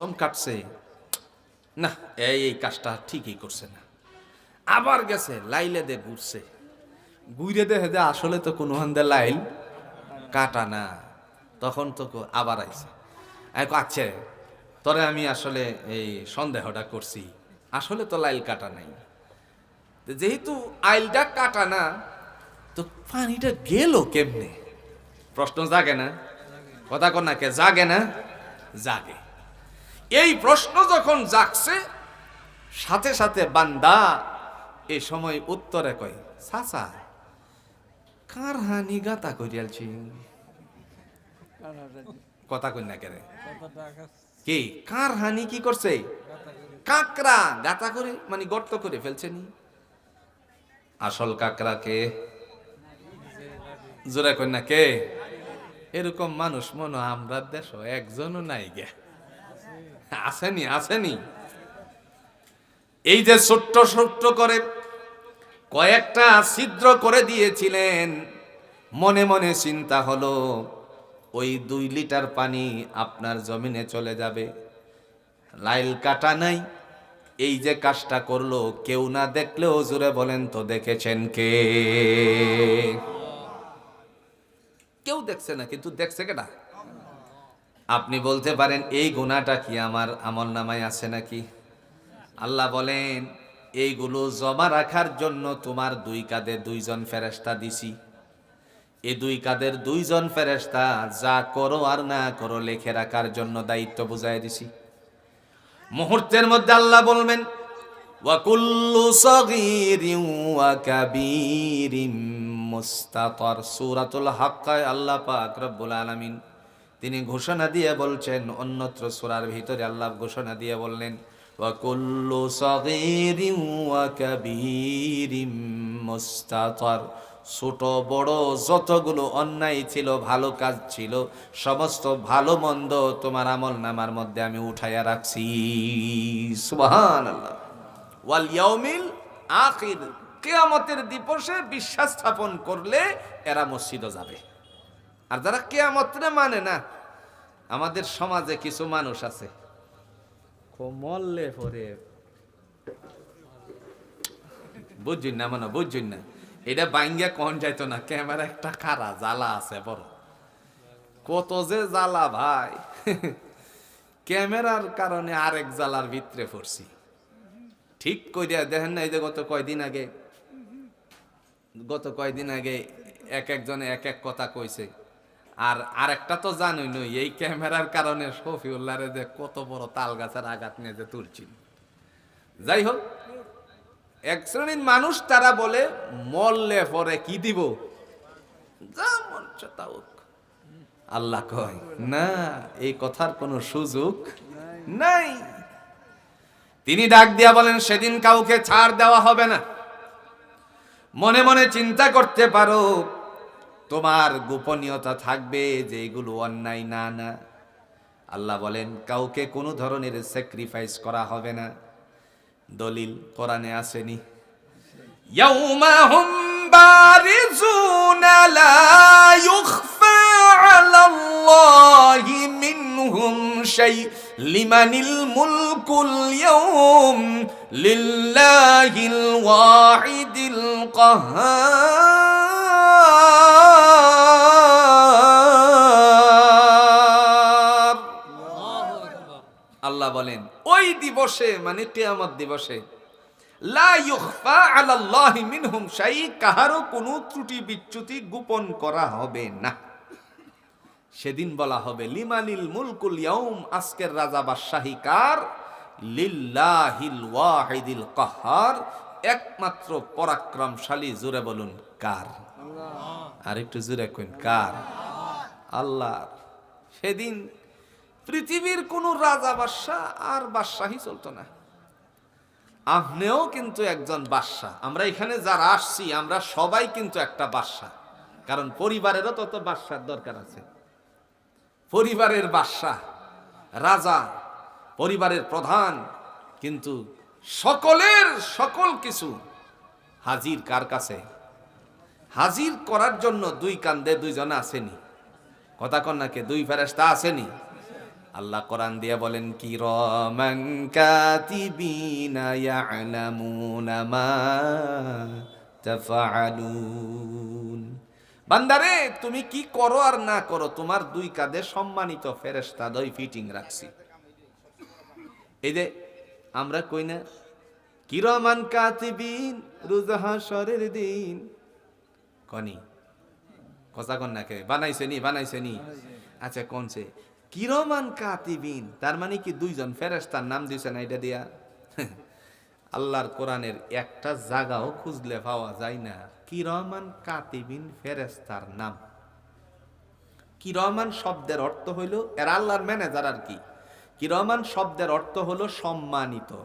কসম কাটছে। না, এই এই কাজটা ঠিকই করছে না। আবার গেছে, লাইলে দে ঘুরছে। ঘুরে দেখে যে আসলে তো কোনো হান্দে লাইল কাটা না। তখন তো আবার আইছে। আচ্ছা তরে আমি আসলে এই সন্দেহটা করছি। আসলে তো লাইল কাটা নাই। যেহেতু আইলটা কাটা না, তো পানিটা গেল কেমনে? প্রশ্ন জাগে না? কথা কর না কে, জাগে না? জাগে। এই প্রশ্ন যখন জাগছে, সাথে সাথে বান্দা এ সময় উত্তরে কয় সাসা কার হানি গাতা করিয়ালছি কথা কই না কেরে। কি? কার হানি কি করছে? কাকরা গাতা করে মানে গর্ত করে ফেলছে নি। আসল জোরে কই না কে? এরকম মানুষ মনে আমরা দেশ একজনও নাই গে। আসেনি আসেনি। এই যে ছোট্ট ছোট্ট করে কয়েকটা ছিদ্র করে দিয়েছিলেন, মনে মনে চিন্তা হলো, ওই দুই লিটার পানি আপনার জমিনে চলে যাবে। লাইল কাটা নাই, এই যে কাজটা করল, কেউ না দেখলেও জুড়ে বলেন তো দেখেছেন কে? কেউ দেখছে না, কিন্তু দেখছে কেটা আপনি বলতে পারেন, এই গুণাটা কি আমার আমল নামায় আছে নাকি? আল্লাহ বলেন, এইগুলো জমা রাখার জন্য তোমার দুই কাঁধে দুইজন ফেরেস্তা দিছি। এই দুই কাঁধের দুইজন ফেরেস্তা যা করো আর না করো লেখে রাখার জন্য দায়িত্ব বুঝাই দিছি। মুহূর্তের মধ্যে আল্লাহ বলবেন আল্লাহ পাক রব্বুল আলামিন তিনি ঘোষণা দিয়ে বলছেন, অন্যত্র সূরার ভিতরে আল্লাহ ঘোষণা দিয়ে বললেন ছোট, বড় যতগুলো অন্যায় ছিল, ভালো কাজ ছিল, সমস্ত ভালো মন্দ তোমার আমল নামার মধ্যে আমি উঠাইয়া রাখছি। ওয়াল আখির। কিয়ামতের দিবসে বিশ্বাস স্থাপন করলে এরা মসজিদে যাবে। আর যারা কিয়ামতরে মানে না আমাদের সমাজে কিছু মানুষ আছে। মল্লে পরে। বুঝুন না মানে বুঝুন না। এটা বাইঙ্গা কন যাইতো না ক্যামেরা একটা খারা জ্বালা আছে বড়। কত যে জ্বালা ভাই। ক্যামেরার কারণে আরেক জ্বালার ভিতরে পড়ছি। ঠিক কইরা দেখেন না এই যে গত কয়দিন আগে গত কয়দিন আগে এক একজনে এক এক কথা কইছে। আর আরেকটা তো জানোই নই, এই ক্যামেরার কারণে শফিউল্লাহরে যে কত বড় তাল গাছের আঘাত নিয়ে যে তুলছি যাই হোক, এক শ্রেণির মানুষ তারা বলে, মরলে পরে কি দিব? আল্লাহ কয়, না, এই কথার কোনো সুযোগ নাই। তিনি ডাক দিয়া বলেন, সেদিন কাউকে ছাড় দেওয়া হবে না। মনে মনে চিন্তা করতে পারো তোমার গোপনীয়তা থাকবে যে এগুলো অন্যায় না না। আল্লাহ বলেন, কাউকে কোনো ধরনের স্যাক্রিফাইস করা হবে না। দলিল কোরআনে আসেনি। লিল্লাহিল ওয়াহিদিল কাহ্হার দিবসে মানে কিয়ামত দিবসে। কাহারও কোনো ত্রুটি বিচ্যুতি গোপন করা হবে না। সেদিন বলা হবে লিমানিল মুলকুল ইয়াউম আজকের রাজা বাদশাহী কার? লিল্লাহিল ওয়াহিদিল কাহার। একমাত্র পরাক্রমশালী জুড়ে বলুন কার? আর একটু জুড়ে কইন কার? আল্লাহ সেদিন পৃথিবীর কোনো রাজা বাদশাহ আর বাদশাহী চলতো না। আপনিও কিন্তু একজন বাদশাহ। আমরা এখানে যারা আসছি, আমরা সবাই কিন্তু একটা বাদশাহ। কারণ পরিবারেরও তত বাদশার দরকার আছে। পরিবারের বাদশাহ, রাজা, পরিবারের প্রধান, কিন্তু সকলের সকল কিছু হাজির কার কাছে? হাজির করার জন্য দুই কান্দে দুইজনে আসেনি। কথা কন্যাকে দুই ফেরেস্তা আসেনি। আল্লাহ কোরআন দিয়ে বলেন কি রমান বান্দারে, তুমি কি করো আর না করো, তোমার দুই কাঁধে সম্মানিত ফেরেশতা দই ফিটিং রাখছি। এই যে, আমরা কই না, কিরমান কাতিবিন রুজা দিন। কনি, কথা কন না কে? বানাইছে নি বানাইছে নি। আচ্ছা কোনছে কিরমান কাতিবিন? তার মানে কি দুইজন ফেরেস্তার নাম দিয়েছে না এটা দিয়া? আল্লাহর কোরআনের একটা জায়গাও খুঁজলে পাওয়া যায় না। কিরমান কাতিবিন ফেরেস্তার নাম। কিরমান শব্দের অর্থ হইল, এর আল্লাহর ম্যানেজার আর কি? কিরমান শব্দের অর্থ হলো সম্মানিত।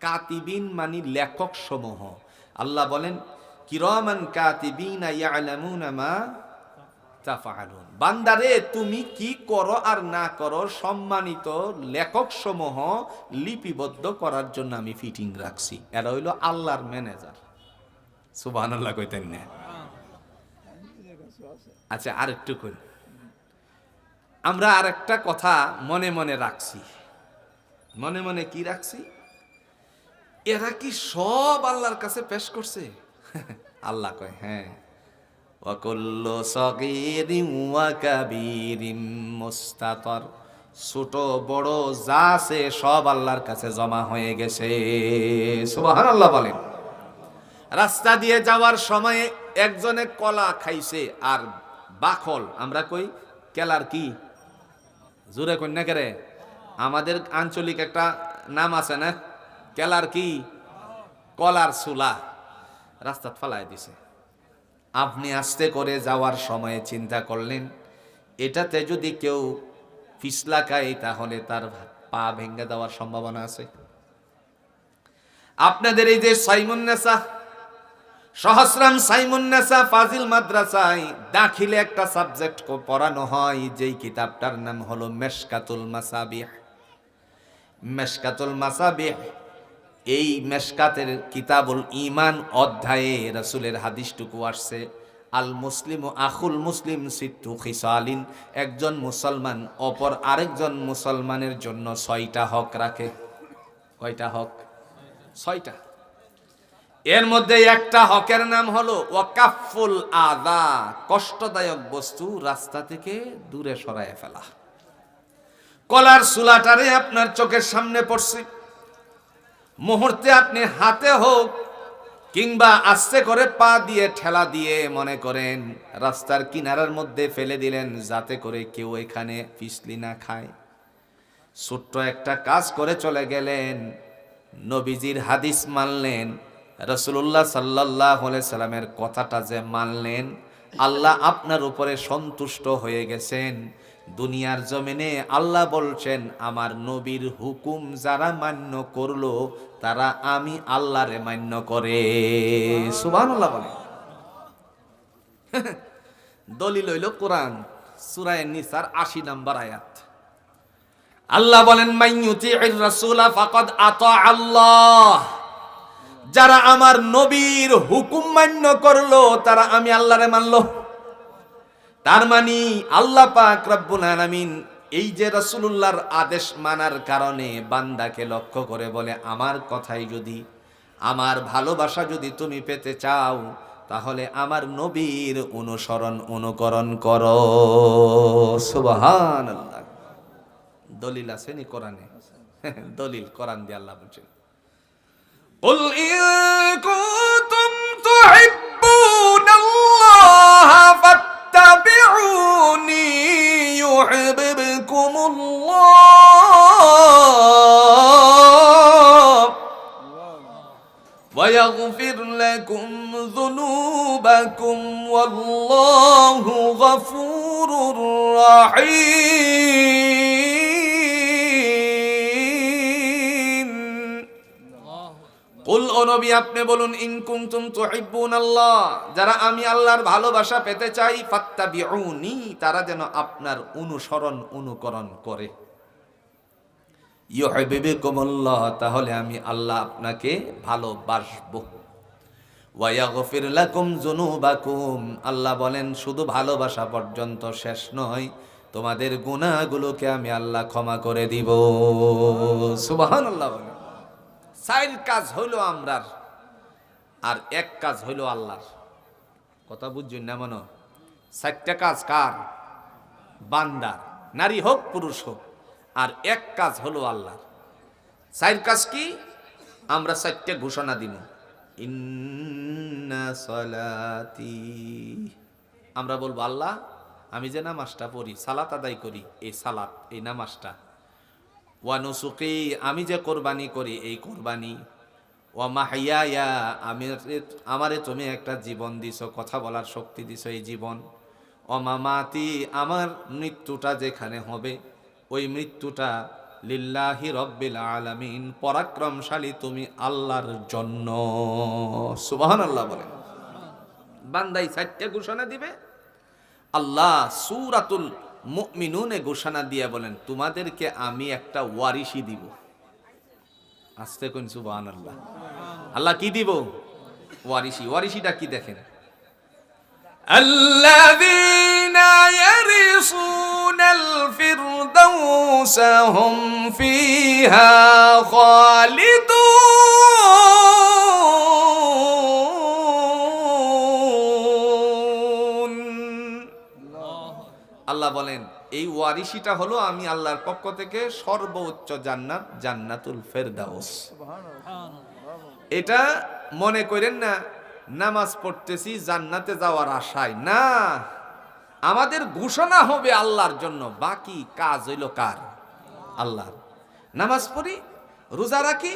কাতিবিন মানি লেখক সমূহ আল্লাহ বলেন, কিরমান কাতিবিন ইয়ালামুনা মা বান্দারে, তুমি কি করো আর না করো সম্মানিত লেখক সমূহ লিপিবদ্ধ করার জন্য আমি ফিটিং রাখছি। এরা হইল আল্লাহর ম্যানেজার সুবহানাল্লাহ কইতেন না। আচ্ছা আরেকটু কই আমরা আরেকটা কথা মনে মনে রাখছি। মনে মনে কি রাখছি? এরা কি সব আল্লাহর কাছে পেশ করছে? আল্লাহ কয় হ্যাঁ। ওয়াকুল্ল সগীরিন ওয়া মুস্তাতর। ছোট, বড়, যা আছে সব আল্লাহর কাছে জমা হয়ে গেছে। সুবহানাল্লাহ বলেন। রাস্তা দিয়ে যাওয়ার সময়ে একজনে কলা খাইছে আর বাখল, আমরা কই, কেলার কি? জোরে কন্যা কেরে আমাদের আঞ্চলিক একটা নাম আছে না? কেলার কি? কলার সুলা রাস্তাত ফালাই দিছে। আপনি আস্তে করে যাওয়ার সময়ে চিন্তা করলেন, এটাতে যদি কেউ পিছলা খায় তাহলে তার পা ভেঙে দেওয়ার সম্ভাবনা আছে। আপনাদের এই যে সাইমুন্নেসা সহস্রাম সাইমুন্নেসা ফাজিল মাদ্রাসায় দাখিলে একটা সাবজেক্ট পড়ানো হয়, যেই কিতাবটার নাম হলো মেশকাতুল মাসাবিহ। মেশকাতুল মাসাবিহ এই মেশকাতের কিতাবুল ইমান অধ্যায়ে রাসূলের হাদিসটুকু আসছে, আল মুসলিম ও আখুল মুসলিম সিত্তু খিসালিন, একজন মুসলমান অপর আরেকজন মুসলমানের জন্য ছয়টা হক রাখে। কয়টা হক? ছয়টা। এর মধ্যে একটা হকের নাম হলো ওয়াকাফুল আদা কষ্টদায়ক বস্তু রাস্তা থেকে দূরে সরায় ফেলা। কলার সুলাটারে আপনার চোখের সামনে পড়ছে। মুহূর্তে আপনি হাতে হোক কিংবা আস্তে করে পা দিয়ে ঠেলা দিয়ে মনে করেন রাস্তার কিনারার মধ্যে ফেলে দিলেন যাতে করে কেউ এখানে পিছলি না খায়। ছোট্ট একটা কাজ করে চলে গেলেন, নবীজির হাদিস মানলেন রসুল্লাহ সাল্লাহ সাল্লামের কথাটা যে মানলেন, আল্লাহ আপনার উপরে সন্তুষ্ট হয়ে গেছেন। দুনিয়ার জমিনে আল্লাহ বলছেন, আমার নবীর হুকুম যারা মান্য করল, তারা আমি আল্লাহরে মান্য করে। সুবাহ বলে। দলিল হইল কোরআন সুরায় নিসার আশি নাম্বার আয়াত। আল্লাহ বলেন মাইয়ুতির রাসূলা ফাকাদ আতা আল্লাহ। যারা আমার নবীর হুকুম মান্য করল, তারা আমি আল্লাহরে মানলো। তার মানে আল্লাহ পাক রব্বুল আলামিন এই যে রাসূলুল্লাহর আদেশ মানার কারণে বান্দাকে লক্ষ্য করে বলে আমার কথাই যদি আমার ভালোবাসা যদি তুমি পেতে চাও তাহলে আমার নবীর অনুসরণ অনুকরণ করো সুবহানাল্লাহ দলিল আছে নি কোরআনে দলিল কোরআন দিয়ে আল্লাহ বলছেন قل إن كنتم تحبون لكم ذنوبكم والله غفور رحيم কুল ও নবী আপনি বলুন ইন কুনতুম তুহিব্বুন আল্লাহ যারা আমি আল্লাহর ভালোবাসা পেতে চাই ফাত্তাবিউনি তারা যেন আপনার অনুসরণ অনুকরণ করে ইউহিব্বুকুমুল্লাহ তাহলে আমি আল্লাহ আপনাকে ভালোবাসবো ওয়ায়াগফির লাকুম যুনুবাকুম। আল্লাহ বলেন, শুধু ভালোবাসা পর্যন্ত শেষ নয়, তোমাদের গুণাগুলোকে আমি আল্লাহ ক্ষমা করে দিব। সুবাহান আল্লাহ চাইর কাজ হইল আমরার, আর এক কাজ হইল আল্লাহর। কথা বুঝছেন না মনো? চারটা কাজ কার? বান্দার নারী হোক, পুরুষ হোক, আর এক কাজ হলো আল্লাহর। চার কাজ কি? আমরা চারটে ঘোষণা দিব আমরা বলব, আল্লাহ, আমি যে নামাজটা পড়ি, সালাত আদায় করি, এই সালাত, এই নামাজটা। ওয়া ওয়ানুসুকি আমি যে কোরবানি করি, এই কোরবানি। ও মাহাইয়া আমি আমারে তুমি একটা জীবন দিছো, কথা বলার শক্তি দিছো এই জীবন। ও মামাতি, আমার মৃত্যুটা যেখানে হবে, ওই মৃত্যুটা লিল্লাহি রব্বিল আলামিন, পরাক্রমশালী তুমি আল্লাহর জন্য। সুবহান আল্লাহ বলেন। বান্দাই সাতটা ঘোষণা দিবে। আল্লাহ সুরাতুল মুমিনুনে ঘোষণা দিয়ে বলেন, তোমাদেরকে আমি একটা ওয়ারিশি দিব। আস্তে কোন সুবাহান আল্লাহ আল্লাহ কি দিব? ওয়ারিশি ওয়ারিশিটা কি দেখেন? আল্লাহ يرثون الفردوس هم فيها خالدون আল্লাহ বলেন এই ওয়ারিশিটা হলো আমি আল্লাহর পক্ষ থেকে সর্বোচ্চ জান্নাত জান্নাতুল ফেরদাউস এটা মনে করেন না নামাজ পড়তেছি জান্নাতে যাওয়ার আশায় না আমাদের ঘোষণা হবে আল্লাহর জন্য, বাকি কাজ হইল কার? আল্লাহর। নামাজ পড়ি, রোজা রাখি,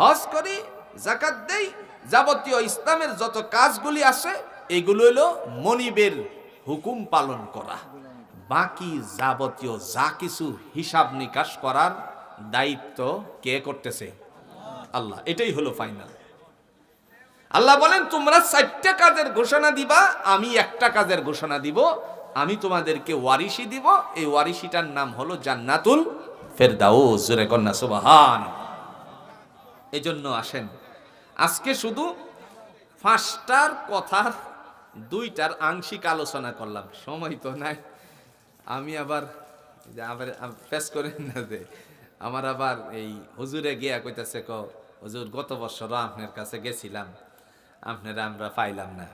হজ করি জাকাত দেই, যাবতীয় ইসলামের যত কাজগুলি আছে, এগুলো হইল মনিবের হুকুম পালন করা। বাকি যাবতীয় যা কিছু হিসাব নিকাশ করার দায়িত্ব কে করতেছে? আল্লাহ। এটাই হলো ফাইনাল আল্লাহ বলেন, তোমরা চারটা কাজের ঘোষণা দিবা, আমি একটা কাজের ঘোষণা দিব। আমি তোমাদেরকে ওয়ারিশি দিব। এই ওয়ারিশিটার নাম হলো জান্নাতুল ফেরদাউস। জোরে কন্যা সুবাহান এই জন্য আসেন। আজকে শুধু পাঁচটার কথার দুইটার আংশিক আলোচনা করলাম। সময় তো নাই। আমি আবার আবার পেশ করেন না যে, আমার আবার এই হুজুরে গিয়া কইতাছে, ক, হুজুর, গত বছর আপনার কাছে গেছিলাম। আপনারা আমরা পাইলাম না।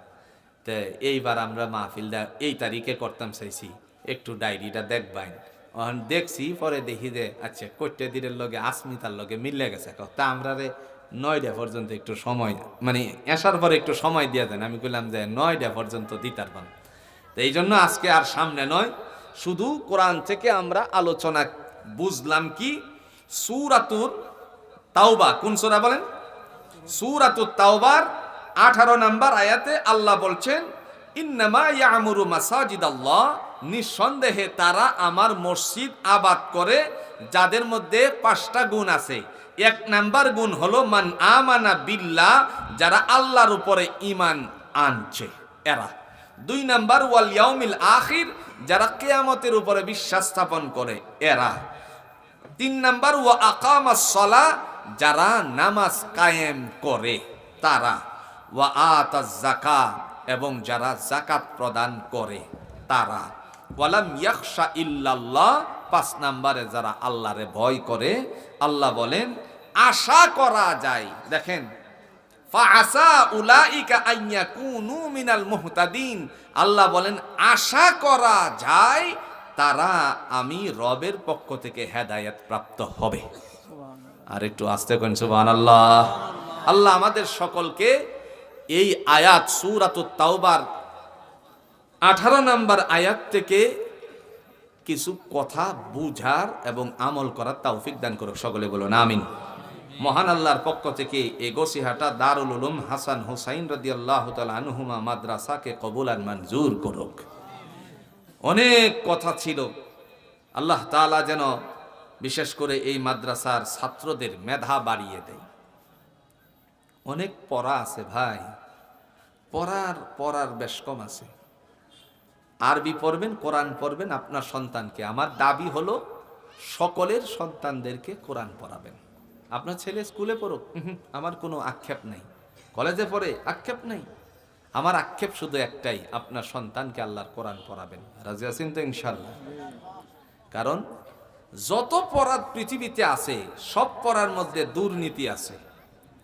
তো এইবার আমরা মাহফিলটা এই তারিখে করতাম চাইছি। একটু ডায়েরিটা দেখবাইন। অহন দেখছি, পরে দেখি যে আচ্ছা কট্টে দিনের লগে আসমিতার লগে মিলে গেছে। তা আমরা রে নয়টা পর্যন্ত একটু সময় মানে এসার পরে একটু সময় দিয়ে দেন। আমি বললাম যে, নয়টা পর্যন্ত দিতার পান। তো এই জন্য আজকে আর সামনে নয়, শুধু কোরআন থেকে আমরা আলোচনা বুঝলাম কি, সুরাতুর তাওবা। কোন সূরা বলেন? সুরাতুত তাওবার আঠারো নাম্বার আয়াতে আল্লাহ বলছেন, ইন্নামা ইয়ামুরু মাসাজিদ আল্লাহ নিঃসন্দেহে তারা আমার মসজিদ আবাদ করে, যাদের মধ্যে পাঁচটা গুণ আছে। এক নাম্বার গুণ হলো মান আমানা বিল্লা যারা আল্লাহর উপরে ইমান আনছে, এরা। দুই নাম্বার, ওয়াল ইয়াউমিল আখির, যারা কেয়ামতের উপরে বিশ্বাস স্থাপন করে, এরা। তিন নাম্বার, ওয়া আকামা সলা যারা নামাজ কায়েম করে, তারা। ওয়া আতা জাকা এবং যারা জাকাত প্রদান করে তারা। ওয়ালাম ইয়াকশা ইল্লাল্লাহ পাঁচ নাম্বারে যারা আল্লাহরে ভয় করে আল্লাহ বলেন আশা করা যায়। দেখেন আল্লাহ বলেন আশা করা যায় তারা আমি রবের পক্ষ থেকে হেদায়েত প্রাপ্ত হবে। আর একটু আস্তে করেন সুবহানাল্লাহ। আল্লাহ আমাদের সকলকে এই আয়াত সুরাত তাওবার আঠারো নাম্বার আয়াত থেকে কিছু কথা বুঝার এবং আমল করার তৌফিক দান করুক সকলে বলুন, আমিন। মহান আল্লাহর পক্ষ থেকে এ গসিহাটা দারুল উলুম হাসান হুসাইন রাদিয়াল্লাহু তাআলা আনহুমা মাদ্রাসাকে কবুল আর মঞ্জুর করুক। অনেক কথা ছিল। আল্লাহ তালা যেন বিশেষ করে এই মাদ্রাসার ছাত্রদের মেধা বাড়িয়ে দেয়। অনেক পড়া আছে ভাই। পড়ার পড়ার বেশ কম আছে। আরবি পড়বেন কোরআন পড়বেন আপনার সন্তানকে। আমার দাবি হলো সকলের সন্তানদেরকে কোরআন পড়াবেন। আপনার ছেলে স্কুলে পড়ুক আমার কোনো আক্ষেপ নেই। কলেজে পড়ে আক্ষেপ নেই। আমার আক্ষেপ শুধু একটাই আপনার সন্তানকে আল্লাহর কোরআন পড়াবেন। রাজি আছেন তো ইনশাল্লাহ কারণ যত পড়ার পৃথিবীতে আছে সব পড়ার মধ্যে দুর্নীতি আছে।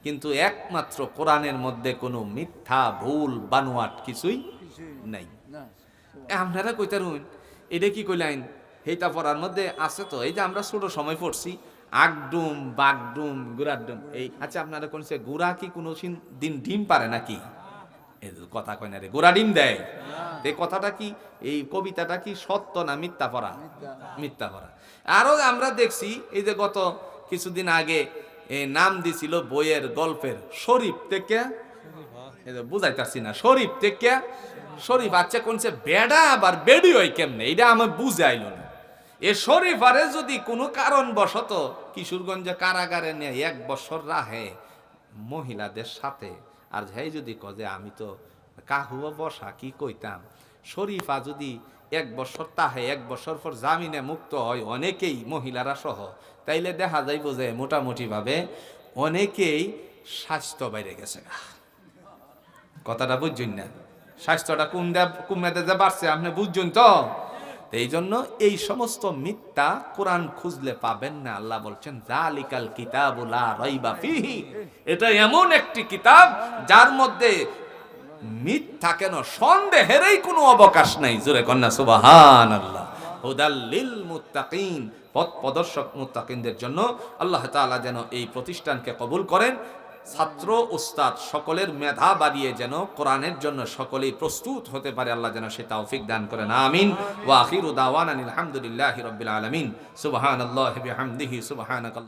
কিন্তু একমাত্র কোরআনের মধ্যে কোনো মিথ্যা ভুল বানোয়াট কিছুই নাই। আপনারা কইতে রুন এটা কি কইলেন? এইটা পড়ার মধ্যে আছে তো এই যে আমরা ছোট সময় পড়ছি আগডুম বাগডুম গুড়াডুম এই আচ্ছা আপনারা কোন গুড়া কি কোনো দিন ডিম পারে নাকি? কথা কয় না রে গোড়া ডিম দেয়। এই কথাটা কি এই কবিতাটা কি সত্য না মিথ্যা পড়া? মিথ্যা পড়া। আরও আমরা দেখছি এই যে গত কিছুদিন আগে এ, নাম দিছিল বইয়ের গল্পের শরীফ থেকে। এই বুঝাইতাছি না শরীফ থেকে। শরীফ আচ্ছা কোনছে বেডা আবার বেডি হয় কেমনে? এটা আমার বুঝাইল না। এ শরীফ আরে যদি কোনো কারণ বশত কিশোরগঞ্জে কারাগারে নিয়ে এক বছর রাহে মহিলাদের সাথে আর হেই যদি কজে আমি তো কাহুয়া বসা কি কইতাম? শরীফা যদি এক বছর তাহে, এক বছর পর জামিনে মুক্ত হয়, অনেকেই মহিলারা সহ। তাইলে দেখা যাইব যে মোটামুটিভাবে অনেকেই স্বাস্থ্য বাইরে গেছে। কথাটা বুঝছেন না? স্বাস্থ্যটা কোন কুমেতে যে বাড়ছে, আপনি বুঝছেন তো? তো এই জন্য এই সমস্ত মিথ্যা কোরআন খুঁজলে পাবেন না। আল্লাহ বলছেন, জালিকাল কিতাবুলা রাইবা ফিহি। এটা এমন একটি কিতাব যার মধ্যে মিথ্যা কেন? সন্দেহেরই কোনো অবকাশ নাই। জোরে কন্যা সুবাহান আল্লাহ হুদাল্লিল মুত্তাকিন, পথ প্রদর্শক মুত্তাকিনদের জন্য আল্লাহ তাআলা যেন এই প্রতিষ্ঠানকে কবুল করেন। ছাত্র, উস্তাদ সকলের মেধা বাড়িয়ে যেন কোরআনের জন্য সকলেই প্রস্তুত হতে পারে। আল্লাহ যেন সে তৌফিক দান করেন। আমিন। ওয়া আখিরু দাওয়ানা আলহামদুলিল্লাহি রাব্বিল আলামিন। সুবহানাল্লাহি বিহামদিহি, সুবহানাকাল্লাহ।